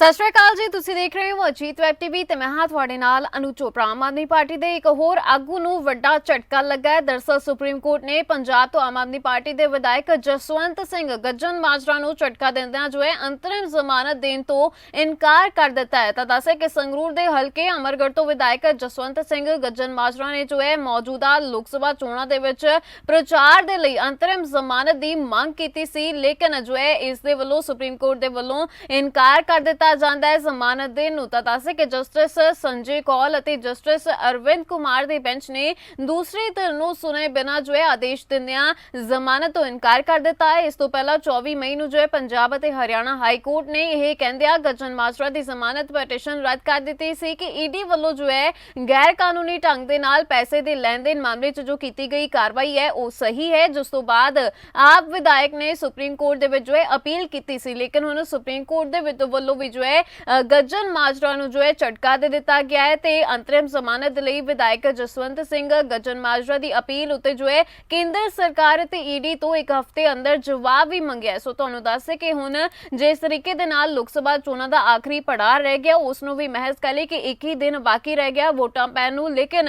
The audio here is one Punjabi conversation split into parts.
ਸਤਿ ਸ਼੍ਰੀ ਅਕਾਲ ਜੀ, ਤੁਸੀਂ ਦੇਖ ਰਹੇ ਹੋ ਅਜੀਤ ਵੈਬ ਟੀਵੀ ਤੇ ਮੈਂ ਹਾਂ ਤੁਹਾਡੇ ਨਾਲ ਅਨੂ ਚੋਪੜਾ। ਆਮ ਆਦਮੀ ਪਾਰਟੀ ਦੇ ਇੱਕ ਹੋਰ ਆਗੂ ਨੂੰ ਵੱਡਾ ਝਟਕਾ ਲੱਗਾ ਹੈ। ਦਰਸਲ ਸੁਪਰੀਮ ਕੋਰਟ ਨੇ ਪੰਜਾਬ ਤੋਂ ਆਮ ਆਦਮੀ ਪਾਰਟੀ ਦੇ ਵਿਧਾਇਕ ਜਸਵੰਤ ਸਿੰਘ ਗੱਜਨ ਮਾਜਰਾ ਨੂੰ ਝਟਕਾ ਦਿੰਦਿਆਂ ਜੋ ਹੈ ਅੰਤਰਿਮ ਜ਼ਮਾਨਤ ਦੇਣ ਤੋਂ ਇਨਕਾਰ ਕਰ ਦਿੱਤਾ ਹੈ। ਤਾਂ ਦੱਸੇ ਕਿ ਸੰਗਰੂਰ ਦੇ ਹਲਕੇ ਅਮਰਗੜ੍ਹ ਤੋਂ ਵਿਧਾਇਕ ਜਸਵੰਤ ਸਿੰਘ ਗੱਜਨ ਮਾਜਰਾ ਨੇ ਜੋ ਹੈ ਮੌਜੂਦਾ ਲੋਕ ਸਭਾ ਚੋਣਾਂ ਦੇ ਵਿੱਚ ਪ੍ਰਚਾਰ ਦੇ ਲਈ ਅੰਤਰਿਮ ਜ਼ਮਾਨਤ ਦੀ ਮੰਗ ਕੀਤੀ ਸੀ, ਲੇਕਿਨ ਜੋ ਹੈ ਇਸ ਦੇ ਵੱਲੋਂ ਸੁਪਰੀਮ ਕੋਰਟ ਦੇ ਵੱਲੋਂ ਇਨਕਾਰ ਕਰ ਦਿੱਤਾ ਜਾਂਦਾ ਹੈ ਜ਼ਮਾਨਤ ਦੇਣ ਨੂੰ। ਤਾਂ ਦੱਸੇ ਕਿ ਜਸਟਿਸ ਸੰਜੇ ਕੌਲ ਅਤੇ ਜਸਟਿਸ ਅਰਵਿੰਦ ਕੁਮਾਰ ਦੀ ਬੈਂਚ ਨੇ ਦੂਸਰੀ ਧਿਰ ਨੂੰ ਸੁਣੇ ਬਿਨਾ ਜੋ ਹੈ ਆਦੇਸ਼ ਦਿੰਦਿਆਂ ਜ਼ਮਾਨਤ ਤੋਂ ਇਨਕਾਰ ਕਰ ਦਿੱਤਾ ਹੈ। ਇਸ ਤੋਂ ਪਹਿਲਾਂ 24 ਮਈ ਨੂੰ ਜੋ ਹੈ ਪੰਜਾਬ ਅਤੇ ਹਰਿਆਣਾ ਹਾਈ ਕੋਰਟ ਨੇ ਇਹ ਕਹਿੰਦਿਆਂ ਗੱਜਨ ਮਾਜਰਾ ਦੀ ਜ਼ਮਾਨਤ ਪਟੀਸ਼ਨ ਰੱਦ ਕਰ ਦਿੱਤੀ ਸੀ ਕਿ ਈਡੀ ਵੱਲੋਂ ਜੋ ਹੈ ਗੈਰ ਕਾਨੂੰਨੀ ਢੰਗ ਦੇ ਨਾਲ ਪੈਸੇ ਦੇ ਲੈਣ ਦੇਣ ਮਾਮਲੇ 'ਚ ਜੋ ਕੀਤੀ ਗਈ ਕਾਰਵਾਈ ਹੈ, ਉਹ ਸਹੀ ਹੈ। ਜਿਸ ਤੋਂ ਬਾਅਦ ਆਪ ਵਿਧਾਇਕ ਨੇ ਸੁਪਰੀਮ ਕੋਰਟ ਦੇ ਵਿੱਚ ਜੋ ਹੈ ਅਪੀਲ ਕੀਤੀ ਸੀ, ਲੇਕਿਨ ਹੁਣ ਸੁਪਰੀਮ ਕੋਰਟ ਦੇ ਵਿੱਚ ਵੱਲੋਂ ਵੀ ਜੋ ਹੈ ਗੱਜਨ ਮਾਜਰਾ ਨੂੰ ਜੋ ਹੈ ਝਟਕਾ ਦੇ ਦਿੱਤਾ ਗਿਆ ਹੈ ਤੇ ਅੰਤਰਿਮ ਜ਼ਮਾਨਤ ਲਈ ਵਿਧਾਇਕ ਜਸਵੰਤ ਸਿੰਘ ਗੱਜਨ ਮਾਜਰਾ ਦੀ ਅਪੀਲ ਉੱਤੇ ਜੋ ਹੈ ਕੇਂਦਰ ਸਰਕਾਰ ਤੇ ਈਡੀ ਤੋਂ ਇੱਕ ਹਫ਼ਤੇ ਅੰਦਰ ਜਵਾਬ ਵੀ ਮੰਗਿਆ ਸੋ ਤੁਹਾਨੂੰ ਦੱਸ ਕਿ ਹੁਣ ਜਿਸ ਤਰੀਕੇ ਦੇ ਨਾਲ ਲੋਕ ਸਭਾ ਚੋਣਾਂ ਦਾ ਆਖਰੀ ਪੜਾਅ ਰਹਿ ਗਿਆ, ਉਸ ਨੂੰ ਵੀ ਮਹਿਜ਼ ਕਹਿ ਲਈ ਕਿ 21 ਦਿਨ ਬਾਕੀ ਰਹਿ ਗਿਆ, ਵੋਟਾਂ ਪੈਣ ਨੂੰ, ਲੇਕਿਨ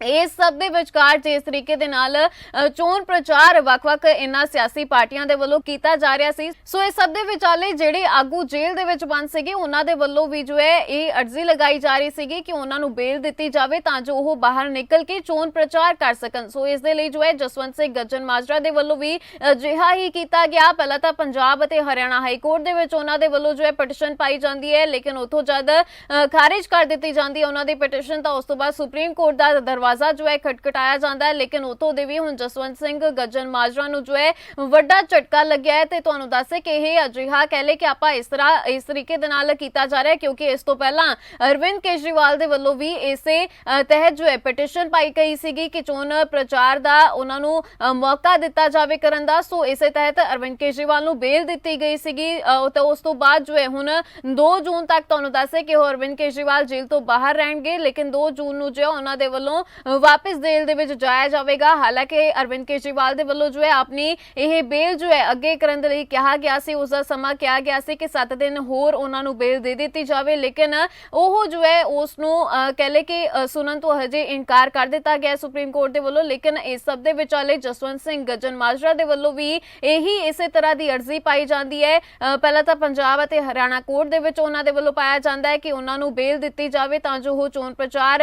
ਇਹ ਸਭ ਦੇ ਵਿਚਕਾਰ ਜਿਸ ਤਰੀਕੇ ਦੇ ਨਾਲ ਚੋਣ ਪ੍ਰਚਾਰ ਵੱਖ-ਵੱਖ ਇਨ੍ਹਾਂ ਸਿਆਸੀ ਪਾਰਟੀਆਂ ਦੇ ਵੱਲੋਂ ਕੀਤਾ ਜਾ ਰਿਹਾ ਸੀ। ਸੋ ਇਸ ਸਭ ਦੇ ਵਿਚਾਲੇ ਜਿਹੜੇ ਆਗੂ ਜੇਲ੍ਹ ਦੇ ਵਿੱਚ ਬੰਦ ਸੀਗੇ ਉਹਨਾਂ ਦੇ ਵੱਲੋਂ ਵੀ ਜੋ ਹੈ ਇਹ ਅਰਜ਼ੀ ਲਗਾਈ ਜਾ ਰਹੀ ਸੀਗੀ ਕਿ ਉਹਨਾਂ ਨੂੰ ਬੇਲ ਦਿੱਤੀ ਜਾਵੇ ਤਾਂ ਜੋ ਉਹ ਬਾਹਰ ਨਿਕਲ ਕੇ ਚੋਣ ਪ੍ਰਚਾਰ ਕਰ ਸਕਣ। ਸੋ ਇਸ ਦੇ ਲਈ ਜੋ ਹੈ ਜਸਵੰਤ ਸਿੰਘ ਗੱਜਨ ਮਾਜਰਾ ਦੇ ਵੱਲੋਂ ਵੀ ਅਜਿਹਾ ਹੀ ਕੀਤਾ ਗਿਆ। ਪਹਿਲਾਂ ਤਾਂ ਪੰਜਾਬ ਅਤੇ ਹਰਿਆਣਾ ਹਾਈ ਕੋਰਟ ਦੇ ਵਿੱਚ ਉਹਨਾਂ ਦੇ ਵੱਲੋਂ ਜੋ ਹੈ ਪਟੀਸ਼ਨ ਪਾਈ ਜਾਂਦੀ ਹੈ ਲੇਕਿਨ ਉਥੋਂ ਜਦ ਅ, ਖਾਰਿਜ ਕਰ ਦਿੱਤੀ ਜਾਂਦੀ ਹੈ ਉਹਨਾਂ ਦੀ ਪਟੀਸ਼ਨ ਤਾਂ ਉਸ ਤੋਂ ਬਾਅਦ ਸੁਪਰੀਮ ਕੋਰਟ ਦਾ ਦਰਵਾਜ਼ਾ ਜੋ ਹੈ ਖਟਖਟਾਇਆ ਜਾਂਦਾ ਹੈ ਲੇਕਿਨ ਉਥੋਂ ਦੇ ਵੀ ਹੁਣ ਜਸਵੰਤ ਸਿੰਘ ਗੱਜਨ ਮਾਜਰਾ ਨੂੰ ਜੋ ਹੈ ਵੱਡਾ ਝਟਕਾ ਲੱਗਿਆ ਹੈ ਤੇ ਤੁਹਾਨੂੰ ਦੱਸੇ ਕਿ ਇਹ ਅਜਿਹਾ ਕਹਿ ਲੇ ਕਿ ਆਪਾਂ ਇਸ ਤਰ੍ਹਾਂ ਇਸ ਤਰੀਕੇ ਦੇ ਨਾਲ ਕੀਤਾ ਜਾ ਰਿਹਾ ਹੈ ਕਿਉਂਕਿ ਇਸ ਤੋਂ ਪਹਿਲਾਂ ਅਰਵਿੰਦ ਕੇਜਰੀਵਾਲ ਦੇ ਵੱਲੋਂ ਵੀ ਇਸੇ ਤਹਿਤ ਜੋ ਹੈ ਪਟੀਸ਼ਨ ਪਾਈ ਗਈ ਸੀਗੀ ਕਿ ਚੋਣ ਪ੍ਰਚਾਰ ਦਾ ਉਹਨਾਂ ਨੂੰ ਮੌਕਾ ਦਿੱਤਾ ਜਾਵੇ ਕਰਨ ਦਾ। ਸੋ ਇਸੇ ਤਹਿਤ ਅਰਵਿੰਦ ਕੇਜਰੀਵਾਲ ਨੂੰ ਬੇਲ ਦਿੱਤੀ ਗਈ ਸੀਗੀ ਅ, ਤੇ ਉਸ ਤੋਂ ਬਾਅਦ ਜੋ ਹੈ ਹੁਣ 2 ਜੂਨ ਤੱਕ ਤੁਹਾਨੂੰ ਦੱਸੇ ਕਿ ਉਹ ਅਰਵਿੰਦ ਕੇਜਰੀਵਾਲ ਜੇਲ੍ਹ ਤੋਂ ਬਾਹਰ ਰਹਿਣਗੇ ਲੇਕਿਨ 2 ਜੂਨ ਨੂੰ ਜੋ ਹੈ ਉਹਨਾਂ ਦੇ ਵੱਲੋਂ ਵਾਪਸ ਜੇਲ੍ਹ ਦੇ ਵਿੱਚ ਜਾਇਆ ਜਾਵੇਗਾ। ਹਾਲਾਂਕਿ ਅਰਵਿੰਦ ਕੇਜਰੀਵਾਲ ਦੇ ਵੱਲੋਂ ਜੋ ਹੈ ਆਪਣੀ ਇਹ ਬੇਲ ਜੋ ਹੈ ਅੱਗੇ ਕਰਨ ਦੇ ਲਈ ਕਿਹਾ ਗਿਆ ਸੀ, ਉਸ ਦਾ ਸਮਾਂ ਕਿਹਾ ਗਿਆ ਸੀ ਕਿ 7 ਦਿਨ ਹੋਰ ਉਹਨਾਂ ਨੂੰ ਬੇਲ ਦੇ ਦਿੱਤੀ ਜਾਵੇ, ਲੇਕਿਨ ਉਹ ਜੋ ਹੈ ਉਸ ਨੂੰ ਕਹਿ ਲੇ ਕਿ ਸੁਣਨ ਤੋਂ ਹਜੇ ਇਨਕਾਰ ਕਰ ਦਿੱਤਾ ਗਿਆ ਸੁਪਰੀਮ ਕੋਰਟ ਦੇ ਵੱਲੋਂ, ਲੇਕਿਨ ਇਸ ਸਭ ਦੇ ਵਿਚਾਲੇ ਜਸਵੰਤ ਸਿੰਘ ਗੱਜਨ ਮਾਜਰਾ ਦੇ ਵੱਲੋਂ ਵੀ ਇਹੀ ਇਸੇ ਤਰ੍ਹਾਂ ਦੀ ਅਰਜ਼ੀ ਪਾਈ ਜਾਂਦੀ ਹੈ। ਪਹਿਲਾਂ ਤਾਂ ਪੰਜਾਬ ਅਤੇ ਹਰਿਆਣਾ ਕੋਰਟ ਦੇ ਵਿੱਚ ਉਹਨਾਂ ਦੇ ਵੱਲੋਂ ਪਾਇਆ ਜਾਂਦਾ ਹੈ ਕਿ ਉਹਨਾਂ ਨੂੰ ਬੇਲ ਦਿੱਤੀ ਜਾਵੇ ਤਾਂ ਜੋ ਉਹ ਚੋਣ ਪ੍ਰਚਾਰ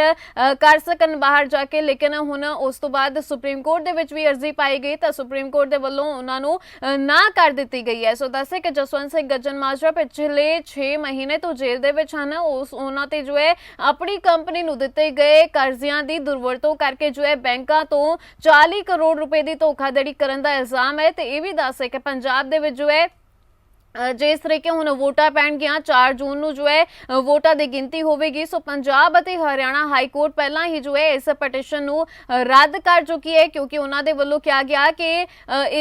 ਕਰ ਸਕਣ। ਬਾਹਰ ਜਾ ਕੇ, ਲੇਕਿਨ ਹੁਣ ਉਸ ਤੋਂ ਬਾਅਦ ਸੁਪਰੀਮ ਕੋਰਟ ਦੇ ਵਿੱਚ ਵੀ ਅਰਜ਼ੀ ਪਾਈ ਗਈ, ਤਾਂ ਸੁਪਰੀਮ ਕੋਰਟ ਦੇ ਵੱਲੋਂ ਉਹਨਾਂ ਨੂੰ ਨਾ ਕਰ ਦਿੱਤੀ ਗਈ ਹੈ। ਸੋ ਦੱਸੇ ਕਿ ਜਸਵੰਤ ਸਿੰਘ ਗੱਜਨ ਮਾਜਰਾ ਪਿਛਲੇ 6 ਮਹੀਨੇ ਤੋਂ ਜੇਲ੍ਹ ਦੇ ਵਿੱਚ ਹਨ। ਉਸ, ਉਹਨਾਂ ਤੇ ਜੋ ਹੈ, ਆਪਣੀ ਕੰਪਨੀ ਨੂੰ ਦਿੱਤੇ ਗਏ ਕਰਜ਼ਿਆਂ ਦੀ ਦੁਰਵਰਤੋਂ ਕਰਕੇ ਜੋ ਹੈ, ਬੈਂਕਾਂ ਤੋਂ 40 ਕਰੋੜ ਰੁਪਏ ਦੀ ਧੋਖਾਧੜੀ ਕਰਨ ਦਾ ਇਲਜ਼ਾਮ ਹੈ। ਤੇ ਇਹ ਵੀ ਦੱਸੇ ਕਿ ਪੰਜਾਬ ਦੇ ਵਿੱਚ ਜੋ ਹੈ ਅ, ਜਿਸ ਤਰੀਕੇ ਹੁਣ ਵੋਟਾਂ ਪੈਣਗੀਆਂ 4 ਜੂਨ ਨੂੰ ਜੋ ਹੈ ਵੋਟਾਂ ਦੀ ਗਿਣਤੀ ਹੋਵੇਗੀ। ਸੋ ਪੰਜਾਬ ਅਤੇ ਹਰਿਆਣਾ ਹਾਈ ਕੋਰਟ ਪਹਿਲਾਂ ਹੀ ਜੋ ਹੈ ਇਸ ਪਟੀਸ਼ਨ ਨੂੰ ਰੱਦ ਕਰ ਚੁੱਕੀ ਹੈ ਕਿਉਂਕਿ ਉਹਨਾਂ ਦੇ ਵੱਲੋਂ ਕਿਹਾ ਗਿਆ ਕਿ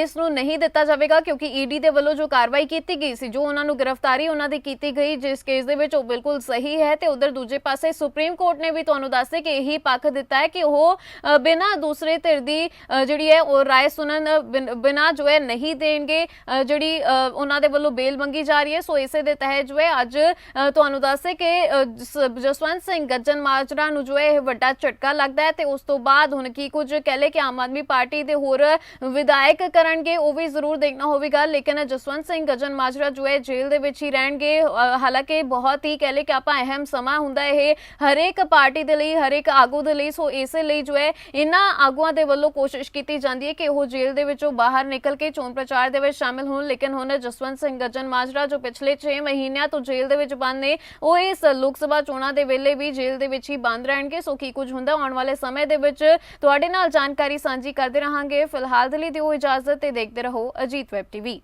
ਇਸ ਨੂੰ ਨਹੀਂ ਦਿੱਤਾ ਜਾਵੇਗਾ ਕਿਉਂਕਿ ਈਡੀ ਦੇ ਵੱਲੋਂ ਜੋ ਕਾਰਵਾਈ ਕੀਤੀ ਗਈ ਸੀ ਜੋ ਉਹਨਾਂ ਨੂੰ ਗ੍ਰਿਫਤਾਰੀ ਉਹਨਾਂ ਦੀ ਕੀਤੀ ਗਈ ਜਿਸ ਕੇਸ ਦੇ ਵਿੱਚ ਉਹ ਬਿਲਕੁਲ ਸਹੀ ਹੈ ਤੇ ਉਧਰ ਦੂਜੇ ਪਾਸੇ ਸੁਪਰੀਮ ਕੋਰਟ ਨੇ ਵੀ ਤੁਹਾਨੂੰ ਦੱਸੇ ਕਿ ਇਹੀ ਪੱਖ ਦਿੱਤਾ ਹੈ ਕਿ ਉਹ ਬਿਨਾਂ ਦੂਸਰੇ ਧਿਰ ਦੀ ਜਿਹੜੀ ਹੈ ਉਹ ਰਾਏ ਸੁਣਨ ਬਿਨਾਂ ਜੋ ਹੈ ਨਹੀਂ ਦੇਣਗੇ। ਜਿਹੜੀ ਉਹਨਾਂ ਦੇ ਵੱਲੋਂ ਬੇਲ ਮੰਗੀ ਜਾ ਰਹੀ ਹੈ ਸੋ ਇਸੇ ਦੇ ਤਹਿਤ ਜੋ ਹੈ ਅੱਜ ਅ, ਤੁਹਾਨੂੰ ਦੱਸੇ ਕਿ ਅ, ਜਸ- ਜਸਵੰਤ ਸਿੰਘ ਗੱਜਨ ਮਾਜਰਾ ਨੂੰ ਜੋ ਹੈ ਇਹ ਵੱਡਾ ਝਟਕਾ ਲੱਗਦਾ ਹੈ ਤੇ ਉਸ ਤੋਂ ਬਾਅਦ ਹੁਣ ਕੀ ਕੁਝ ਕਹਿ ਲੇ ਕਿ ਆਮ ਆਦਮੀ ਪਾਰਟੀ ਦੇ ਹੋਰ ਵਿਧਾਇਕ ਕਰਨਗੇ ਉਹ ਵੀ ਜ਼ਰੂਰ ਦੇਖਣਾ ਹੋਵੇਗਾ ਲੇਕਿਨ ਜਸਵੰਤ ਸਿੰਘ ਗੱਜਨ ਮਾਜਰਾ ਜੋ ਹੈ ਜੇਲ੍ਹ ਦੇ ਵਿੱਚ ਹੀ ਰਹਿਣਗੇ ਅ, ਹਾਲਾਂਕਿ ਬਹੁਤ ਹੀ ਕਹਿ ਲੇ ਕਿ ਆਪਾਂ ਅਹਿਮ ਸਮਾਂ ਹੁੰਦਾ ਇਹ ਹਰੇਕ ਪਾਰਟੀ ਦੇ ਲਈ ਹਰੇਕ ਆਗੂ ਦੇ ਲਈ ਸੋ ਇਸੇ ਲਈ ਜੋ ਹੈ ਇਹਨਾਂ ਆਗੂਆਂ ਦੇ ਵੱਲੋਂ ਕੋਸ਼ਿਸ਼ ਕੀਤੀ ਜਾਂਦੀ ਹੈ ਕਿ ਉਹ ਜੇਲ੍ਹ ਦੇ ਵਿੱਚੋਂ ਬਾਹਰ ਨਿਕਲ ਕੇ ਚੋਣ ਪ੍ਰਚਾਰ ਦੇ ਵਿੱਚ ਸ਼ਾਮਿਲ ਹੋਣ ਲੇਕਿਨ ਹੁਣ ਜਸਵੰਤ ਸਿੰਘ ਗੱਜਨ ਮਾਜਰਾ ਜੋ ਪਿਛਲੇ 6 ਮਹੀਨਿਆਂ ਤੋਂ ਜੇਲ੍ਹ ਦੇ ਵਿੱਚ ਬੰਦ ਨੇ, ਉਹ ਇਸ ਲੋਕ ਸਭਾ ਚੋਣਾਂ ਦੇ ਵੇਲੇ ਵੀ ਜੇਲ੍ਹ ਦੇ ਵਿੱਚ ਹੀ ਬੰਦ ਰਹਿਣਗੇ। ਸੋ ਕੀ ਕੁਝ ਹੁੰਦਾ ਆਉਣ ਵਾਲੇ ਸਮੇਂ ਦੇ ਵਿੱਚ ਤੁਹਾਡੇ ਨਾਲ ਜਾਣਕਾਰੀ ਸਾਂਝੀ ਕਰਦੇ ਰਹਾਂਗੇ। ਫਿਲਹਾਲ ਦੇ ਲਈ ਦਿਓ ਇਜਾਜ਼ਤ ਤੇ ਦੇਖਦੇ ਰਹੋ ਅਜੀਤ ਵੈਬ ਟੀਵੀ।